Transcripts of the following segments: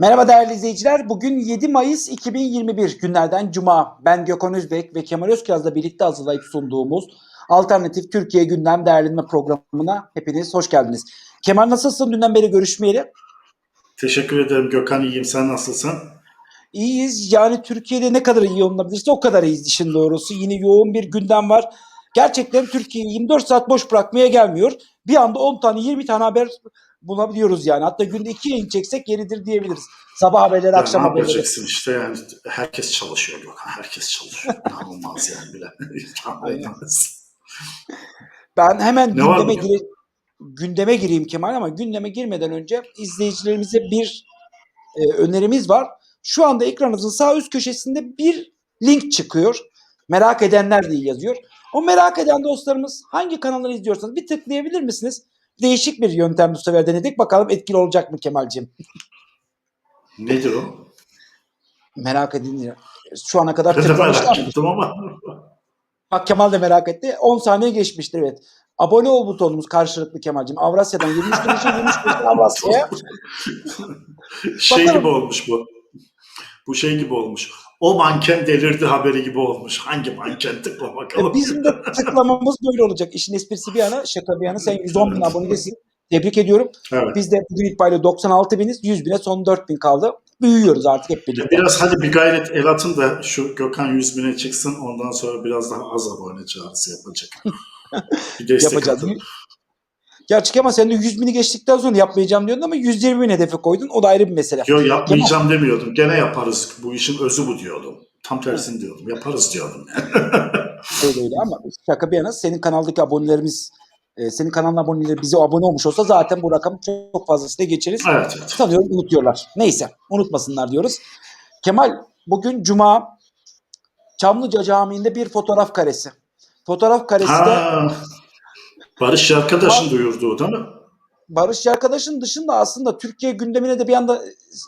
Merhaba değerli izleyiciler. Bugün 7 Mayıs 2021 günlerden Cuma. Ben Gökhan Özbek ve Kemal Özkiraz'la birlikte hazırlayıp sunduğumuz Alternatif Türkiye Gündem Değerlendirme Programı'na hepiniz hoş geldiniz. Kemal nasılsın? Dünden beri görüşmeyeli. Teşekkür ederim Gökhan iyiyim. Sen nasılsın? İyiyiz. Yani Türkiye'de ne kadar iyi olunabilirse o kadar iyiyiz işin doğrusu. Yine yoğun bir gündem var. Gerçekten Türkiye'yi 24 saat boş bırakmaya gelmiyor. Bir anda 10 tane 20 tane haber bulabiliyoruz yani. Hatta günde 2 yayın çeksek yeridir diyebiliriz. Sabah haberleri, Ya akşam ne haberleri. yapacaksın işte yani herkes çalışıyor Gökhan. Herkes çalışıyor. İnanılmaz yani bile. İnanılmaz. Ben hemen Ne gündeme, gire- gündeme gireyim Kemal ama gündeme girmeden önce izleyicilerimize bir e, önerimiz var. Şu anda ekranınızın sağ üst köşesinde bir link çıkıyor. Merak edenler diye yazıyor. O merak eden dostlarımız hangi kanalları izliyorsanız bir tıklayabilir misiniz? Değişik bir yöntem bu sefer denedik. Bakalım etkili olacak mı Kemal'ciğim? Nedir o? Merak edin. Şu ana kadar tıklamışlar. ama. Bak Kemal de merak etti. 10 saniye geçmiştir evet. Abone ol butonumuz karşılıklı Kemal'cim. Avrasya'dan 23 kuruşa 23 kuruşa Avrasya'ya. şey gibi olmuş bu. Bu şey gibi olmuş. O manken delirdi haberi gibi olmuş. Hangi manken tıkla bakalım. E, Bizim de tıklamamız böyle olacak. İşin esprisi bir yana, şaka bir yana. Sen 110 bin abonedesin. Tebrik ediyorum. Evet. Biz de bugün itibariyle 96 biniz. 100 bine son 4 bin kaldı. Büyüyoruz artık hep birlikte. Biraz hadi bir gayret el atın da şu Gökhan 100 bine çıksın. Ondan sonra biraz daha az abone çağrısı yapacak. bir destek Yapacağız. atın. Gerçi ama sen de 100 bini geçtikten sonra yapmayacağım diyordun ama 120 bin hedefe koydun. O da ayrı bir mesele. Yok yapmayacağım demiyordum. Gene yaparız. Bu işin özü bu diyordum. Tam tersini diyordum. Yaparız diyordum. Öyle öyle ama şaka bir yana senin kanaldaki abonelerimiz e, senin kanalın aboneleri bize abone olmuş olsa zaten bu rakam çok fazlasıyla geçeriz. evet evet. Sanıyorum unutuyorlar. Neyse unutmasınlar diyoruz. Kemal bugün Cuma Çamlıca Camii'nde bir fotoğraf karesi. Fotoğraf karesi de Ha, Barış arkadaşın duyurduğu değil mi? Barış arkadaşın dışında aslında Türkiye gündemine de bir anda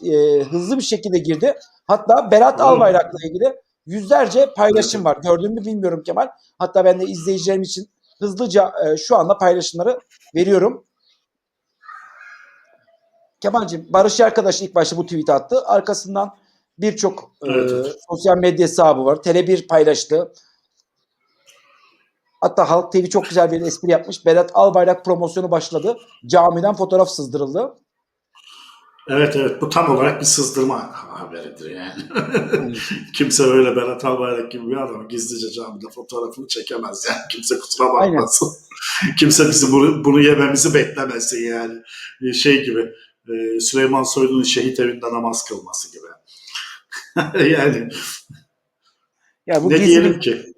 e, hızlı bir şekilde girdi. Hatta Berat. Albayrak'la ilgili yüzlerce paylaşım var. Gördün mü bilmiyorum Kemal. Hatta ben de izleyicilerim için hızlıca e, şu anda paylaşımları veriyorum. Kemal'cim Barış arkadaş ilk başta bu tweet'i attı. Arkasından birçok e, Evet, evet. sosyal medya hesabı var. Tele1 paylaştı. Hatta Halk TV çok güzel bir espri yapmış. Berat Albayrak promosyonu başladı. Camiden fotoğraf sızdırıldı. Evet evet bu tam olarak bir sızdırma haberidir yani. Kimse öyle Berat Albayrak gibi bir adam gizlice camide fotoğrafını çekemez yani. Kimse kusura bakmasın. Kimse bizi bunu, bunu yememizi beklemesin yani. Bir Şey gibi e, Süleyman Soylu'nun şehit evinde namaz kılması gibi. yani Ya bu ne gizli diyelim ki?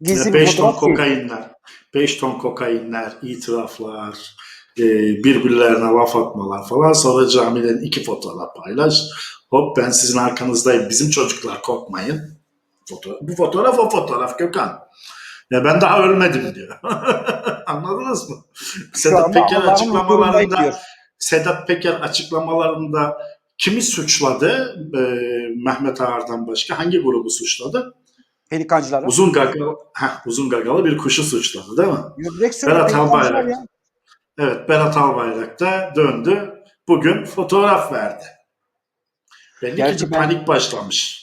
Gizli bir 5 ton fotoğraf kokainler, 5 ton kokainler, itiraflar, e, birbirlerine laf atmalar falan. Sonra camiden iki fotoğraf paylaş. Hop ben sizin arkanızdayım. Bizim çocuklar korkmayın. Foto bu fotoğraf o fotoğraf Gökhan. Ya ben daha ölmedim diyor. Anladınız mı? Şu Sedat Peker açıklamalarında. Sedat Peker açıklamalarında kimi suçladı? E, Mehmet Ağar'dan başka hangi grubu suçladı? Pelikancılara. Uzun gagalı, heh, uzun gagalı bir kuşu suçladı değil mi? Berat Albayrak. ya. Evet Berat Albayrak da döndü. Bugün fotoğraf verdi. Belli Gerçi ki ben- panik başlamış.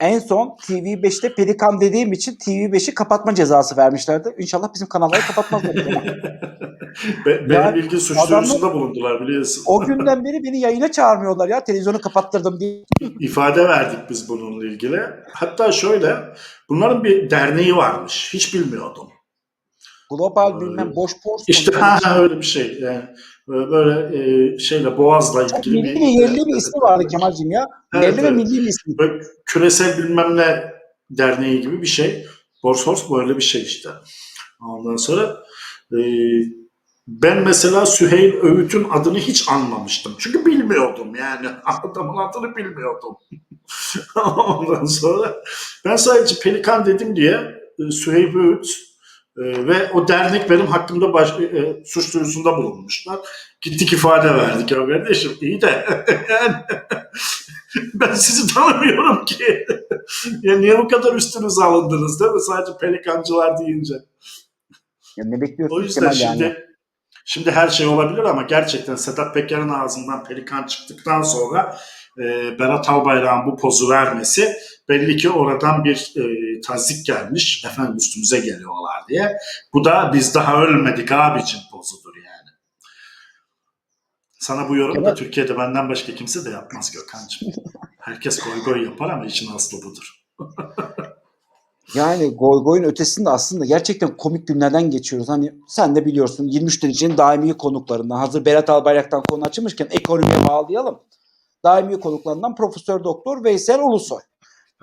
En son TV5'te pelikan dediğim için TV5'i kapatma cezası vermişlerdi. İnşallah bizim kanalları kapatmazlar. Be- benim Yani bilgi suç duyurusunda bulundular biliyorsun. o günden beri beni yayına çağırmıyorlar ya. Televizyonu kapattırdım diye. İfade verdik biz bununla ilgili. Hatta şöyle, bunların bir derneği varmış. Hiç bilmiyordum. Global Ee, bilmem boş pors. İşte ha, ha, öyle bir şey. Yani böyle e, şeyle Boğaz'la ilgili milli bir... bir yerli bir ismi vardı Kemal'cim ya. Evet, yerli ve evet. milli bir ismi. Böyle küresel bilmem ne derneği gibi bir şey. Borsors böyle bir şey işte. Ondan sonra e, ben mesela Süheyl Öğüt'ün adını hiç anmamıştım. Çünkü bilmiyordum yani. Adamın adını bilmiyordum. Ondan sonra ben sadece Pelikan dedim diye e, Süheyl Öğüt e, ve o dernek benim hakkımda baş, e, suç duyurusunda bulunmuşlar. Gittik ifade verdik ya kardeşim iyi de yani ben sizi tanımıyorum ki. ya niye bu kadar üstünüze alındınız değil mi? Sadece pelikancılar deyince. Ya ne bekliyorsun O yüzden Kemal şimdi yani? şimdi her şey olabilir ama gerçekten Sedat Peker'in ağzından pelikan çıktıktan sonra e, Berat Albayrak'ın bu pozu vermesi belli ki oradan bir e, tazik gelmiş. Efendim üstümüze geliyorlar diye. Bu da biz daha ölmedik abicim pozudur yani. Sana bu yorum da Evet. Türkiye'de benden başka kimse de yapmaz Gökhan'cığım. Herkes goy goy yapar ama işin aslı budur. Yani goy goyun ötesinde aslında gerçekten komik günlerden geçiyoruz. Hani sen de biliyorsun 23 derecenin daimi konuklarından. Hazır Berat Albayrak'tan konu açılmışken ekonomiye bağlayalım. Daimi konuklarından Profesör Doktor Veysel Ulusoy.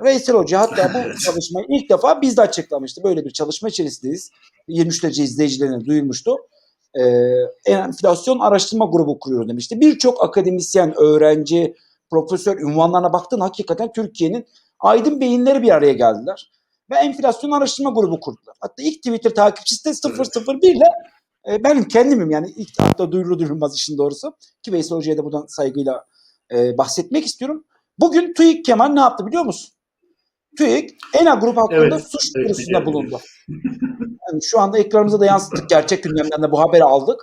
Veysel Hoca hatta bu Evet. çalışmayı ilk defa biz de açıklamıştı. Böyle bir çalışma içerisindeyiz. 23 derece izleyicilerine duyurmuştu. Ee, enflasyon araştırma grubu kuruyor demişti. Birçok akademisyen, öğrenci, profesör ünvanlarına baktın hakikaten Türkiye'nin aydın beyinleri bir araya geldiler ve enflasyon araştırma grubu kurdular. Hatta ilk Twitter takipçisi de 001 ile e, benim kendimim yani ilk hatta duyurulu duyurulmaz işin doğrusu. Ki Veysel Hoca'ya da buradan saygıyla e, bahsetmek istiyorum. Bugün TÜİK Kemal ne yaptı biliyor musun? TÜİK ENA grup hakkında Evet, suç evet, duyurusunda biliyorum. bulundu. Yani şu anda ekranımıza da yansıttık. Gerçek gündemden de bu haberi aldık.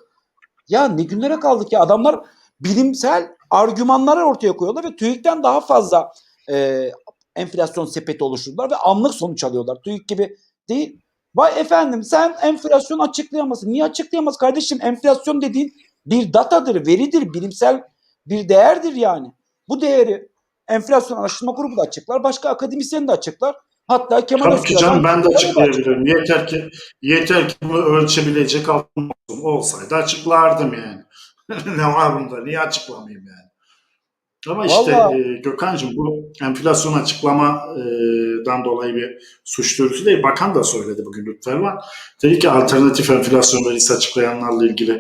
Ya ne günlere kaldık ya. Adamlar bilimsel argümanları ortaya koyuyorlar ve TÜİK'ten daha fazla e, enflasyon sepeti oluşturdular ve anlık sonuç alıyorlar. TÜİK gibi değil. Vay efendim sen enflasyon açıklayamazsın. Niye açıklayamaz kardeşim? Enflasyon dediğin bir datadır, veridir, bilimsel bir değerdir yani. Bu değeri enflasyon araştırma grubu da açıklar, başka akademisyen de açıklar. Hatta Kemal Tabii ki canım ben de açıklayabilirim. Yeter ki yeter ki bunu ölçebilecek altın. Olsaydı açıklardım yani. ne var bunda? Niye açıklamayayım yani? Ama işte Vallahi- e, Gökhan'cığım bu enflasyon açıklamadan dolayı bir suç duyurusu değil. Bakan da söyledi bugün Lütfen var. Dedi ki alternatif enflasyon verisi açıklayanlarla ilgili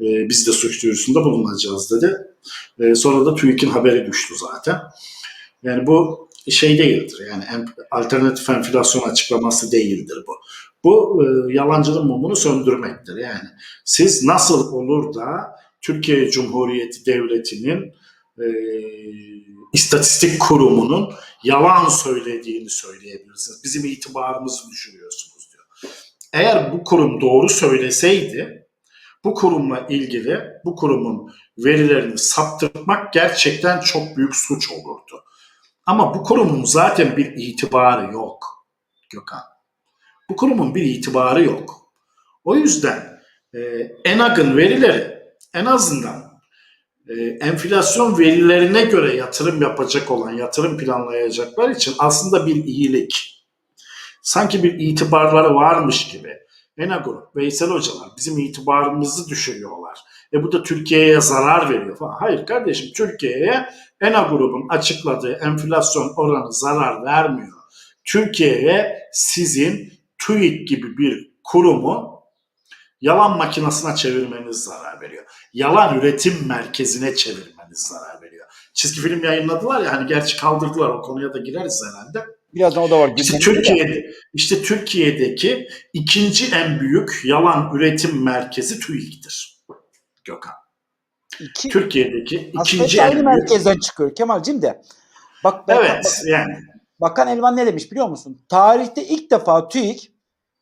e, biz de suç duyurusunda bulunacağız dedi. E, sonra da TÜİK'in haberi düştü zaten. Yani bu şey değildir. Yani alternatif enflasyon açıklaması değildir bu. Bu e, yalancının mumunu söndürmektir. Yani siz nasıl olur da Türkiye Cumhuriyeti Devleti'nin e, istatistik kurumunun yalan söylediğini söyleyebilirsiniz. Bizim itibarımızı düşürüyorsunuz diyor. Eğer bu kurum doğru söyleseydi bu kurumla ilgili bu kurumun verilerini saptırmak gerçekten çok büyük suç olurdu. Ama bu kurumun zaten bir itibarı yok Gökhan. Bu kurumun bir itibarı yok. O yüzden e, ENAG'ın verileri en azından e, enflasyon verilerine göre yatırım yapacak olan, yatırım planlayacaklar için aslında bir iyilik. Sanki bir itibarları varmış gibi. ENA Grup, Veysel Hocalar bizim itibarımızı düşürüyorlar. E bu da Türkiye'ye zarar veriyor falan. Hayır kardeşim Türkiye'ye ENA grubun açıkladığı enflasyon oranı zarar vermiyor. Türkiye'ye sizin TÜİK gibi bir kurumu yalan makinesine çevirmeniz zarar veriyor. Yalan üretim merkezine çevirmeniz zarar veriyor. Çizgi film yayınladılar ya hani gerçi kaldırdılar o konuya da gireriz herhalde. Birazdan o da var. İşte. Türkiye'de işte Türkiye'deki ikinci en büyük yalan üretim merkezi TÜİK'tir. Gökhan. İki, Türkiye'deki aslında ikinci hepsi en aynı büyük. merkezden çıkıyor Kemal'cim de. Bak, bak, Evet bak- yani Bakan Elvan ne demiş biliyor musun? Tarihte ilk defa TÜİK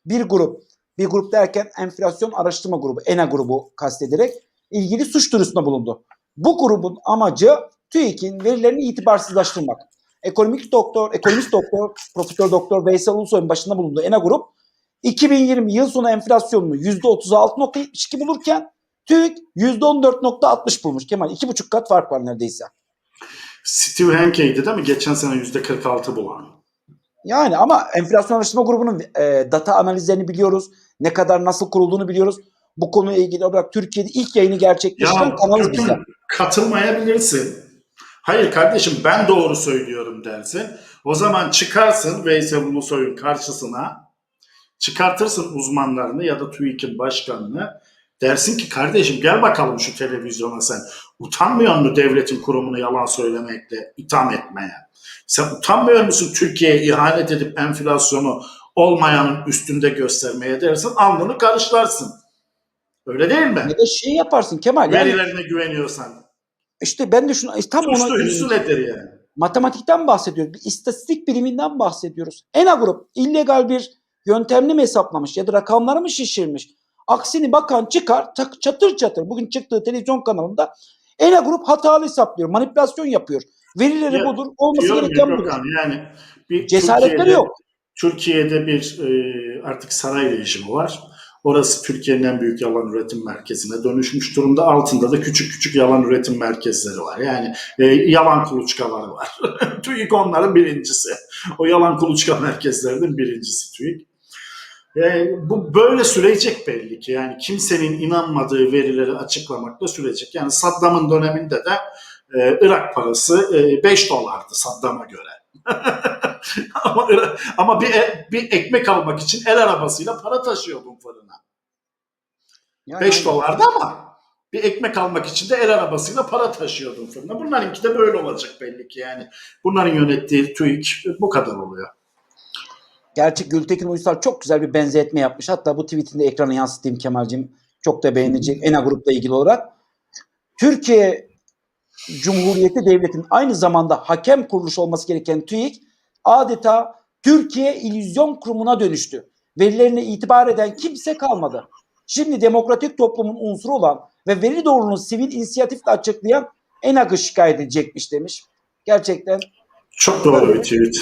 bir grup, bir grup derken enflasyon araştırma grubu, ENA grubu kastederek ilgili suç duyurusunda bulundu. Bu grubun amacı TÜİK'in verilerini itibarsızlaştırmak. Ekonomik doktor, ekonomist doktor, profesör doktor Veysel Ulusoy'un başında bulunduğu ENA grup 2020 yıl sonu enflasyonunu %36.72 bulurken TÜİK %14.60 bulmuş. Kemal iki buçuk kat fark var neredeyse. Steve Hankey'di değil mi? Geçen sene %46 bulan. Yani ama enflasyon araştırma grubunun e, data analizlerini biliyoruz. Ne kadar nasıl kurulduğunu biliyoruz. Bu konuyla ilgili olarak Türkiye'de ilk yayını gerçekleştiren Ya Gökhan, bize. katılmayabilirsin. Hayır kardeşim ben doğru söylüyorum dersin. O zaman çıkarsın Veysel Ulusoy'un karşısına çıkartırsın uzmanlarını ya da TÜİK'in başkanını dersin ki kardeşim gel bakalım şu televizyona sen. Utanmıyor musun devletin kurumunu yalan söylemekle itham etmeye? Sen utanmıyor musun Türkiye'ye ihanet edip enflasyonu olmayanın üstünde göstermeye dersin alnını karışlarsın. Öyle değil mi? Ne de şey yaparsın Kemal. Yani Verilerine güveniyorsan. İşte ben de şunu tam Suç ona nedir yani? matematikten bahsediyoruz. Bir istatistik biliminden bahsediyoruz. ENA grup illegal bir yöntemle mi hesaplamış ya da rakamları mı şişirmiş? Aksini bakan çıkar tak- çatır çatır bugün çıktığı televizyon kanalında ENA grup hatalı hesaplıyor, manipülasyon yapıyor. Verileri Ya, budur. Olması gereken budur. Yani bir Cesaretleri Türkiye'de- yok. Türkiye'de bir e, artık saray rejimi var. Orası Türkiye'nin en büyük yalan üretim merkezine dönüşmüş durumda. Altında da küçük küçük yalan üretim merkezleri var. Yani e, yalan kuluçkaları var. TÜİK onların birincisi. O yalan kuluçka merkezlerinin birincisi TÜİK. E, bu böyle sürecek belli ki. Yani kimsenin inanmadığı verileri açıklamakla sürecek. Yani Saddam'ın döneminde de e, Irak parası 5 dolardı Saddam'a göre. ama ama bir, e- bir ekmek almak için el arabasıyla para taşıyordum fırına. Yani 5 dolardı ama bir ekmek almak için de el arabasıyla para taşıyordum fırına. Bunlarınki de böyle olacak belli ki yani. Bunların yönettiği TÜİK bu kadar oluyor. Gerçi Gültekin Uysal çok güzel bir benzetme yapmış. Hatta bu tweetinde ekrana yansıtayım Kemal'cim. Çok da beğenecek. ENA grupla ilgili olarak. Türkiye Cumhuriyeti Devleti'nin aynı zamanda hakem kuruluş olması gereken TÜİK adeta Türkiye İllüzyon Kurumu'na dönüştü. Verilerine itibar eden kimse kalmadı. Şimdi demokratik toplumun unsuru olan ve veri doğruluğunu sivil inisiyatifle açıklayan ENAG'ı şikayet edecekmiş demiş. Gerçekten Çok doğru bir tweet.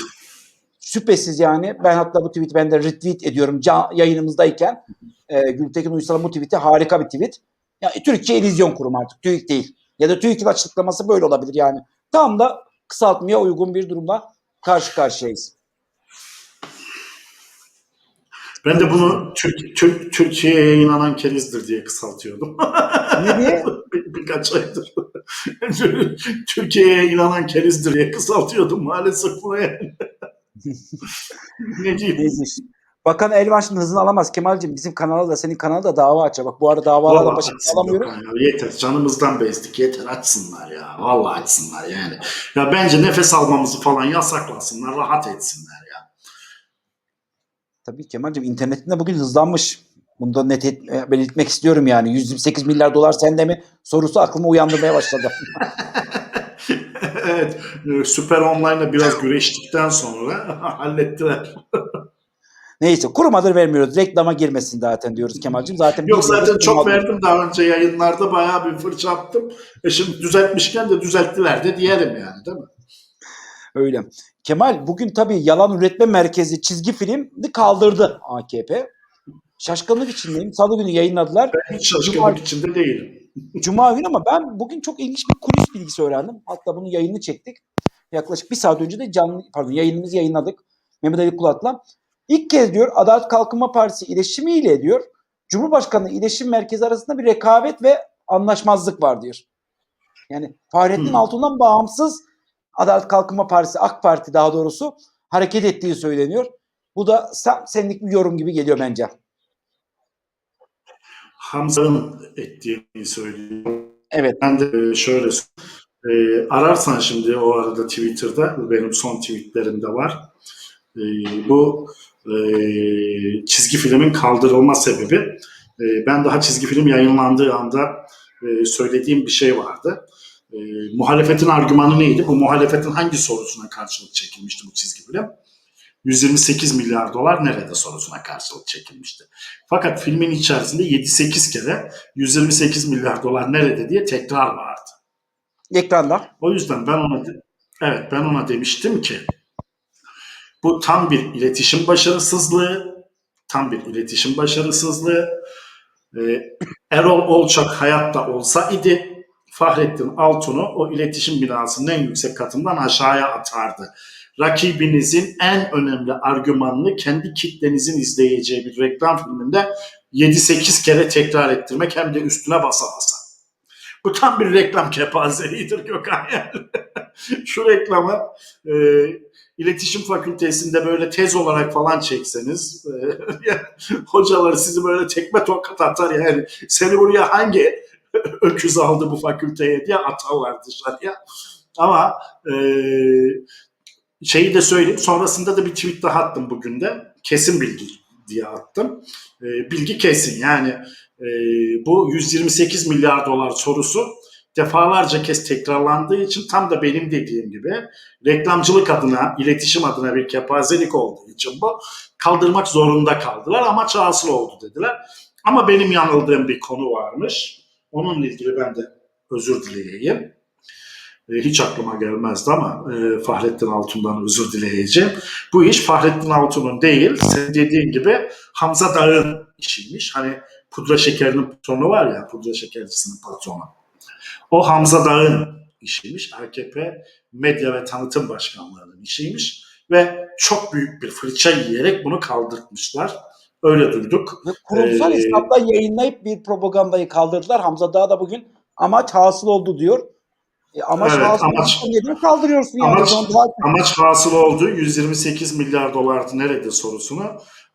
Şüphesiz yani. Ben hatta bu tweet'i ben de retweet ediyorum can, yayınımızdayken. E, Gültekin Uysal'ın bu tweet'i harika bir tweet. Ya, Türkiye İllüzyon Kurumu artık. TÜİK değil. Ya da TÜİK'in açıklaması böyle olabilir yani. Tam da kısaltmaya uygun bir durumla karşı karşıyayız. Ben de bunu Türk, Türk, Türkiye'ye inanan kerizdir diye kısaltıyordum. Ne diye? Bir, birkaç aydır. Türkiye'ye inanan kerizdir diye kısaltıyordum maalesef buraya. ne diyeyim? Bakan Elvan şimdi hızını alamaz. Kemal'cim bizim kanalda da senin kanalda da dava açacak. Bak bu arada davalarla başa alamıyorum. Ya. Yeter. Canımızdan bezdik. Yeter açsınlar ya. Vallahi açsınlar yani. Ya bence nefes almamızı falan yasaklasınlar. Rahat etsinler ya. Tabii Kemal'cim internetinde bugün hızlanmış. Bunu da net et, e, belirtmek istiyorum yani. 128 milyar dolar sende mi? Sorusu aklıma uyandırmaya başladı. evet. e, Süper Online'la biraz güreştikten sonra hallettiler. Neyse kurumadır vermiyoruz. Reklama girmesin zaten diyoruz Kemal'cim. Zaten Yok zaten çok verdim daha önce yayınlarda bayağı bir fırça attım. E şimdi düzeltmişken de düzelttiler de diyelim yani değil mi? Öyle. Kemal bugün tabii yalan üretme merkezi çizgi filmi kaldırdı AKP. Şaşkınlık içindeyim. Salı günü yayınladılar. Ben hiç şaşkınlık içinde değilim. Cuma günü ama ben bugün çok ilginç bir kulis bilgisi öğrendim. Hatta bunun yayını çektik. Yaklaşık bir saat önce de canlı pardon yayınımızı yayınladık. Mehmet Ali Kulat'la. İlk kez diyor Adalet Kalkınma Partisi iletişimiyle diyor Cumhurbaşkanı İletişim Merkezi arasında bir rekabet ve anlaşmazlık var diyor. Yani Fahrettin Hmm. Altun'dan bağımsız Adalet Kalkınma Partisi, AK Parti daha doğrusu hareket ettiği söyleniyor. Bu da sen, senlik bir yorum gibi geliyor bence. Hamza'nın ettiğini söylüyor. Evet. Ben de e, şöyle e, ararsan şimdi o arada Twitter'da benim son tweetlerimde var. E, bu e, çizgi filmin kaldırılma sebebi e, ben daha çizgi film yayınlandığı anda e, söylediğim bir şey vardı. E, muhalefetin argümanı neydi? Bu muhalefetin hangi sorusuna karşılık çekilmişti bu çizgi film? 128 milyar dolar nerede sorusuna karşılık çekilmişti. Fakat filmin içerisinde 7-8 kere 128 milyar dolar nerede diye tekrar vardı. Ekranda. O yüzden ben ona evet ben ona demiştim ki bu tam bir iletişim başarısızlığı, tam bir iletişim başarısızlığı. Ee, Erol Olçak hayatta olsa idi Fahrettin Altun'u o iletişim binasının en yüksek katından aşağıya atardı. Rakibinizin en önemli argümanını kendi kitlenizin izleyeceği bir reklam filminde 7-8 kere tekrar ettirmek hem de üstüne basa basa. Bu tam bir reklam kepazeliğidir Gökhan. Şu reklamı e, iletişim fakültesinde böyle tez olarak falan çekseniz e, hocalar sizi böyle tekme tokat atar yani seni buraya hangi öküz aldı bu fakülteye diye atarlar dışarıya. Ama e, şeyi de söyleyeyim sonrasında da bir tweet daha attım bugün de kesin bilgi diye attım. E, bilgi kesin yani e, bu 128 milyar dolar sorusu defalarca kez tekrarlandığı için tam da benim dediğim gibi reklamcılık adına, iletişim adına bir kepazelik olduğu için bu kaldırmak zorunda kaldılar. Amaç hasıl oldu dediler. Ama benim yanıldığım bir konu varmış. Onunla ilgili ben de özür dileyeyim. e, hiç aklıma gelmezdi ama e, Fahrettin Altun'dan özür dileyeceğim. Bu iş Fahrettin Altun'un değil, senin dediğin gibi Hamza Dağ'ın işiymiş. Hani pudra şekerinin patronu var ya, pudra şekercisinin patronu. O Hamza Dağ'ın işiymiş. AKP Medya ve Tanıtım Başkanlığı'nın işiymiş. Ve çok büyük bir fırça yiyerek bunu kaldırtmışlar. Öyle duyduk. Ve kurumsal Ee, yayınlayıp bir propagandayı kaldırdılar. Hamza Dağ da bugün amaç hasıl oldu diyor. E, amaç Evet, hasıl amaç- neden kaldırıyorsun yani? Amaç- zaman daha- Amaç hasıl oldu. 128 milyar dolardı nerede sorusunu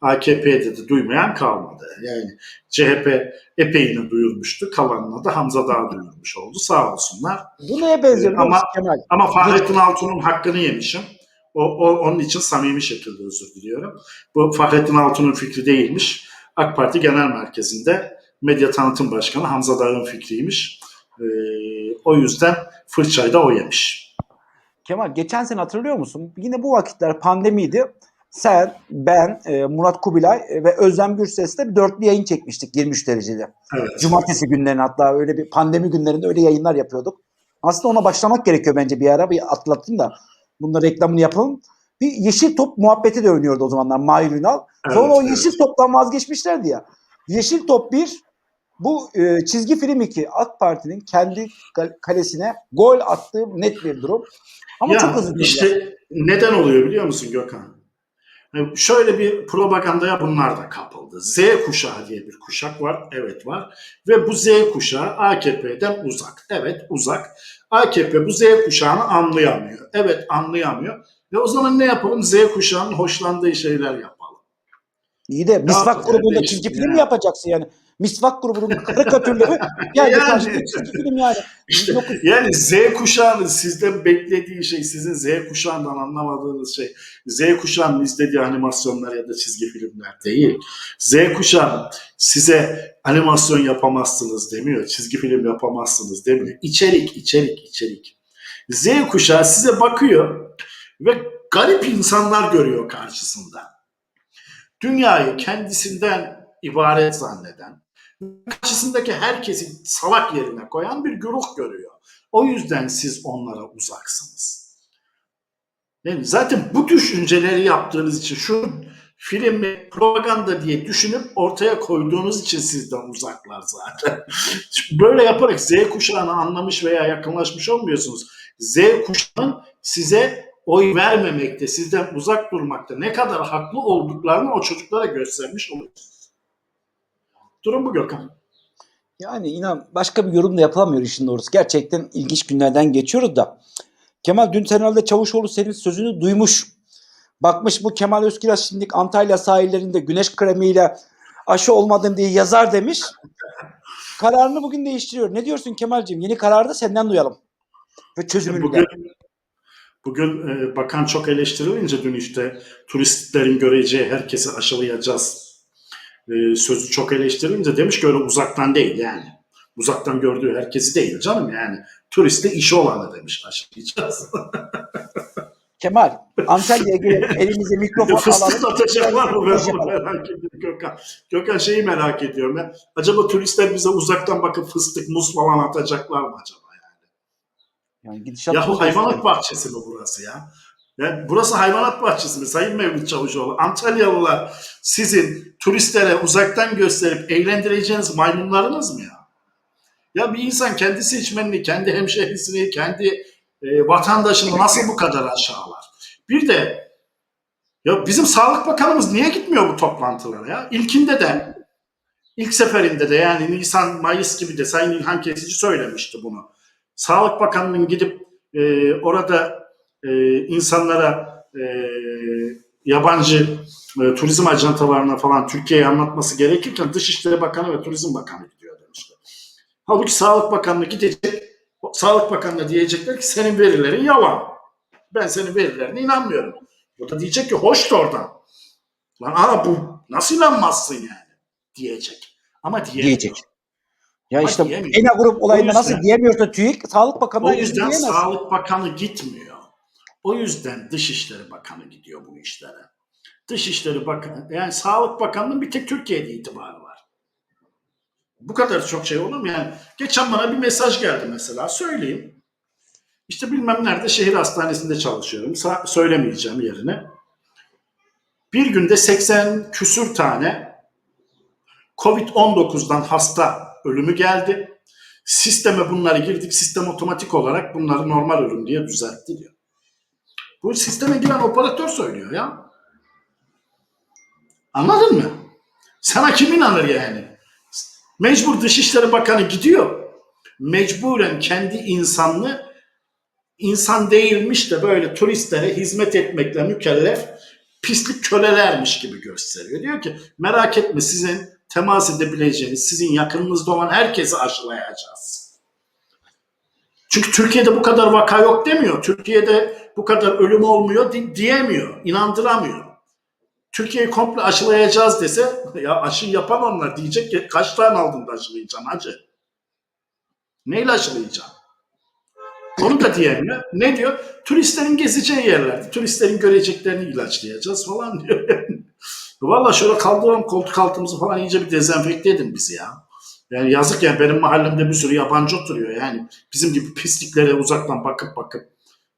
AKP'de de duymayan kalmadı. Yani CHP epeyini duyurmuştu. Kalanına da Hamza Dağ duyurmuş oldu. Sağ olsunlar. Bu neye benziyor biliyor Ama- Kemal? Ama Fahrettin Altun'un hakkını yemişim. O, o, onun için samimi şekilde özür diliyorum. Bu Fahrettin Altun'un fikri değilmiş. AK Parti Genel Merkezi'nde Medya Tanıtım Başkanı Hamza Dağ'ın fikriymiş. Ee, o yüzden fırçayı da o yemiş. Kemal geçen sene hatırlıyor musun? Yine bu vakitler pandemiydi. Sen, ben, e, Murat Kubilay e, ve Özlem Gürses'le bir dörtlü yayın çekmiştik 23 derecede. Evet. Cumartesi günlerine hatta öyle bir pandemi günlerinde öyle yayınlar yapıyorduk. Aslında ona başlamak gerekiyor bence bir ara bir atlatayım da. Bunun reklamını yapalım. Bir yeşil top muhabbeti de oynuyordu o zamanlar Mahir Ünal. Sonra Evet, o evet. yeşil toptan vazgeçmişlerdi ya. Yeşil top 1 bu e, çizgi film 2 AK Parti'nin kendi kal- kalesine gol attığı net bir durum. Ama ya çok hızlı işte neden oluyor biliyor musun Gökhan? Yani Şöyle bir propagandaya bunlar da kapıldı. Z kuşağı diye bir kuşak var. Evet var. Ve bu Z kuşağı AKP'den uzak. Evet uzak. AKP bu Z kuşağını anlayamıyor. Evet anlayamıyor. Ve o zaman ne yapalım? Z kuşağının hoşlandığı şeyler yapalım. İyi de Misvak grubunda işte çizgi ya? film mi yapacaksın yani? Misvak grubunun karikatürleri yani, Yani. film yani. İşte yani Z kuşağının sizden beklediği şey, sizin Z kuşağından anlamadığınız şey, Z kuşağının istediği animasyonlar ya da çizgi filmler değil. Z kuşağı size animasyon yapamazsınız demiyor, çizgi film yapamazsınız demiyor. İçerik, içerik, içerik. Z kuşağı size bakıyor ve garip insanlar görüyor karşısında. Dünyayı kendisinden ibaret zanneden, karşısındaki herkesi salak yerine koyan bir güruh görüyor. O yüzden siz onlara uzaksınız. Yani zaten bu düşünceleri yaptığınız için şu filmi propaganda diye düşünüp ortaya koyduğunuz için sizden uzaklar zaten. Böyle yaparak Z kuşağını anlamış veya yakınlaşmış olmuyorsunuz. Z kuşağının size oy vermemekte, sizden uzak durmakta ne kadar haklı olduklarını o çocuklara göstermiş oluyorsunuz. Durum bu Gökhan. Yani inan başka bir yorum da yapılamıyor işin doğrusu. Gerçekten ilginç günlerden geçiyoruz da. Kemal dün herhalde Çavuşoğlu senin sözünü duymuş. Bakmış bu Kemal Özkiraz şimdi Antalya sahillerinde güneş kremiyle aşı olmadım diye yazar demiş. Kararını bugün değiştiriyor. Ne diyorsun Kemal'cim? Yeni kararı da senden duyalım. Ve çözümünü de. Bugün bugün e, bakan çok eleştirilince dün işte turistlerin göreceği herkesi aşılayacağız e, sözü çok eleştirilince demiş ki öyle uzaktan değil yani. Uzaktan gördüğü herkesi değil canım yani. Turistle işi olanı demiş aşılayacağız. Kemal Antalya'ya gelip elimize mikrofon Fıstık alalım. atacaklar mı ben merak ediyorum Gökhan. Gökhan şeyi merak ediyorum ya. Acaba turistler bize uzaktan bakıp fıstık, muz falan atacaklar mı acaba? Yani gidişat Yahu bu. hayvanat bahçesi mi burası ya? Yani burası hayvanat bahçesi mi Sayın Mevlüt Çavuşoğlu? Antalyalılar sizin turistlere uzaktan gösterip eğlendireceğiniz maymunlarınız mı ya? Ya bir insan kendi seçmenini, kendi hemşehrisini, kendi e, vatandaşını nasıl bu kadar aşağılar? Bir de ya bizim Sağlık Bakanımız niye gitmiyor bu toplantılara ya? İlkinde de ilk seferinde de yani Nisan Mayıs gibi de Sayın İlhan Kesici söylemişti bunu. Sağlık Bakanı'nın gidip e, orada e, insanlara e, yabancı e, turizm ajantalarına falan Türkiye'yi anlatması gerekirken Dışişleri Bakanı ve Turizm Bakanı gidiyor demişler. Halbuki Sağlık Bakanlığı gidecek, o Sağlık Bakanı'na diyecekler ki senin verilerin yalan. Ben senin verilerine inanmıyorum. Bu da diyecek ki hoş da oradan. Lan ana bu nasıl inanmazsın yani diyecek. Ama diyemiyor. Diyecek. Ya Ama işte diyemiyor. ENA grup olayında O yüzden- nasıl diyemiyorsa TÜİK Sağlık Bakanı'na O yüzden. Sağlık Bakanı gitmiyor. O yüzden Dışişleri Bakanı gidiyor bu işlere. Dışişleri Bakanı, yani Sağlık Bakanı'nın bir tek Türkiye'de itibarı var. Bu kadar çok şey olur mu? Yani geçen bana bir mesaj geldi mesela, söyleyeyim. İşte bilmem nerede şehir hastanesinde çalışıyorum. Sa- söylemeyeceğim yerini. Bir günde 80 küsür tane Covid-19'dan hasta ölümü geldi. Sisteme bunları girdik. Sistem otomatik olarak bunları normal ölüm diye düzeltti diyor. Bu sisteme giren operatör söylüyor ya. Anladın mı? Sana kim inanır yani? Mecbur Dışişleri Bakanı gidiyor. Mecburen kendi insanını insan değilmiş de böyle turistlere hizmet etmekle mükellef pislik kölelermiş gibi gösteriyor. Diyor ki merak etme sizin temas edebileceğiniz, sizin yakınınızda olan herkesi aşılayacağız. Çünkü Türkiye'de bu kadar vaka yok demiyor. Türkiye'de bu kadar ölüm olmuyor di- diyemiyor, inandıramıyor. Türkiye'yi komple aşılayacağız dese ya aşı yapan onlar diyecek ki kaç tane aldın da aşılayacaksın hacı? Neyle aşılayacaksın? Onu da diyemiyor. Ne diyor? Turistlerin gezeceği yerlerde, turistlerin göreceklerini ilaçlayacağız falan diyor. Valla şöyle kaldıralım koltuk altımızı falan iyice bir dezenfekte edin bizi ya. Yani yazık ya benim mahallemde bir sürü yabancı oturuyor yani. Bizim gibi pisliklere uzaktan bakıp bakıp.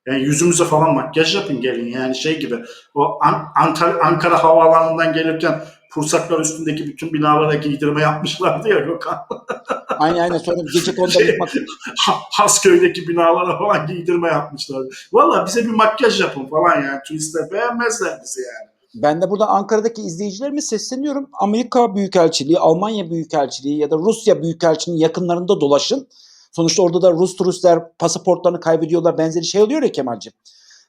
Yani yüzümüze falan makyaj yapın gelin yani şey gibi. O An- Ankara, Ankara havaalanından gelirken Pursaklar üstündeki bütün binalara giydirme yapmışlardı ya Gökhan. Aynen aynen sonra gece konuda Şey- bir bak- Ha- Hasköy'deki binalara falan giydirme yapmışlar. Valla bize bir makyaj yapın falan yani. Turistler beğenmezler bizi yani. Ben de burada Ankara'daki izleyicilerime sesleniyorum. Amerika Büyükelçiliği, Almanya Büyükelçiliği ya da Rusya Büyükelçiliği'nin yakınlarında dolaşın. Sonuçta orada da Rus turistler pasaportlarını kaybediyorlar. Benzeri şey oluyor ya Kemal'ciğim.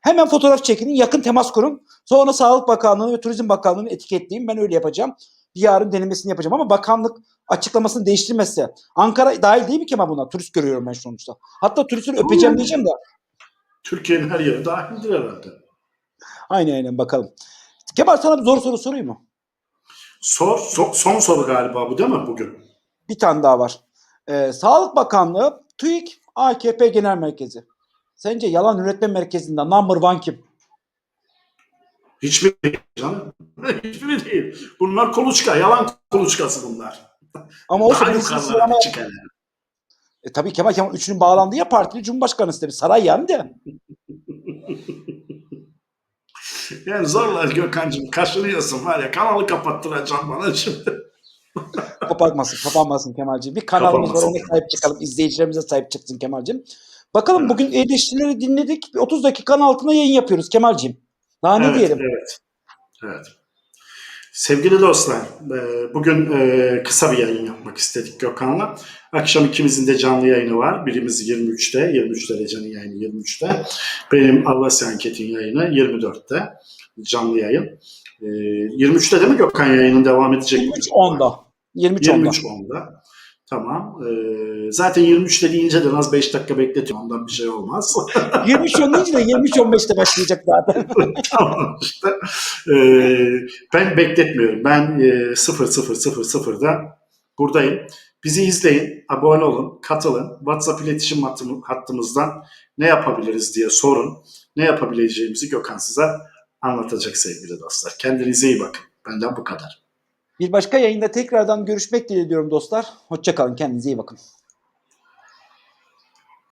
Hemen fotoğraf çekinin, yakın temas kurun. Sonra Sağlık Bakanlığı ve Turizm Bakanlığı'nı etiketleyin. Ben öyle yapacağım. Bir yarın denemesini yapacağım ama bakanlık açıklamasını değiştirmezse. Ankara dahil değil mi Kemal buna? Turist görüyorum ben sonuçta. Hatta turistleri öpeceğim diyeceğim de. Türkiye'nin her yeri dahildir herhalde. Aynen aynen bakalım. Kemal sana bir zor soru sorayım mı? Sor, so- son soru galiba bu değil mi bugün? Bir tane daha var. Ee, Sağlık Bakanlığı, TÜİK, AKP Genel Merkezi. Sence yalan üretme merkezinde number one kim? Hiçbiri değil canım. Hiçbiri değil. Bunlar kuluçka, yalan kuluçkası bunlar. Ama o Daha yukarılara. E, tabii Kemal Kemal üçünün bağlandığı ya partili Cumhurbaşkanı sistemi. Saray yani de. Yani zorlar Gökhan'cığım kaşınıyorsun var ya kanalı kapattıracağım bana şimdi. Kapatmasın, kapanmasın Kemalciğim. Bir kanalımız var Kapanmasın. ona sahip çıkalım. İzleyicilerimize sahip çıksın Kemalciğim. Bakalım Evet. bugün eleştirileri dinledik. Bir 30 dakikanın altına yayın yapıyoruz Kemalciğim. Daha ne evet, diyelim? Evet. Evet. Sevgili dostlar, e, bugün e, kısa bir yayın yapmak istedik Gökhan'la. Akşam ikimizin de canlı yayını var. Birimiz 23'te, 23 derecenin yayını 23'te. Benim Avrasya Anket'in yayını 24'te canlı yayın. E, 23'te değil mi Gökhan yayının devam edecek? 23 10'da. 23 10'da. 23 10'da. Tamam. E, zaten 23'te deyince de az 5 dakika bekletiyorum. Ondan bir şey olmaz. 23 10 deyince de 23 15'te başlayacak zaten. tamam işte. Ee, ben bekletmiyorum. Ben e, 0000'da buradayım. Bizi izleyin, abone olun, katılın. WhatsApp iletişim hattım- hattımızdan ne yapabiliriz diye sorun. Ne yapabileceğimizi Gökhan size anlatacak sevgili dostlar. Kendinize iyi bakın. Benden bu kadar. Bir başka yayında tekrardan görüşmek dileğiyle diyorum dostlar. Hoşçakalın. Kendinize iyi bakın.